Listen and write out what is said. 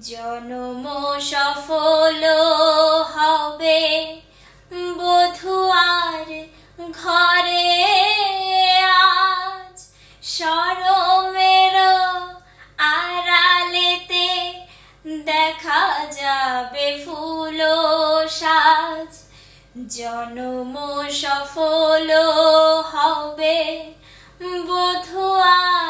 জনম সফল হবে বধুয়ার ঘরে আজ সরমের আড়ালেতে দেখা যাবে ফুল সাজ। জনম সফল হবে বধুয়ার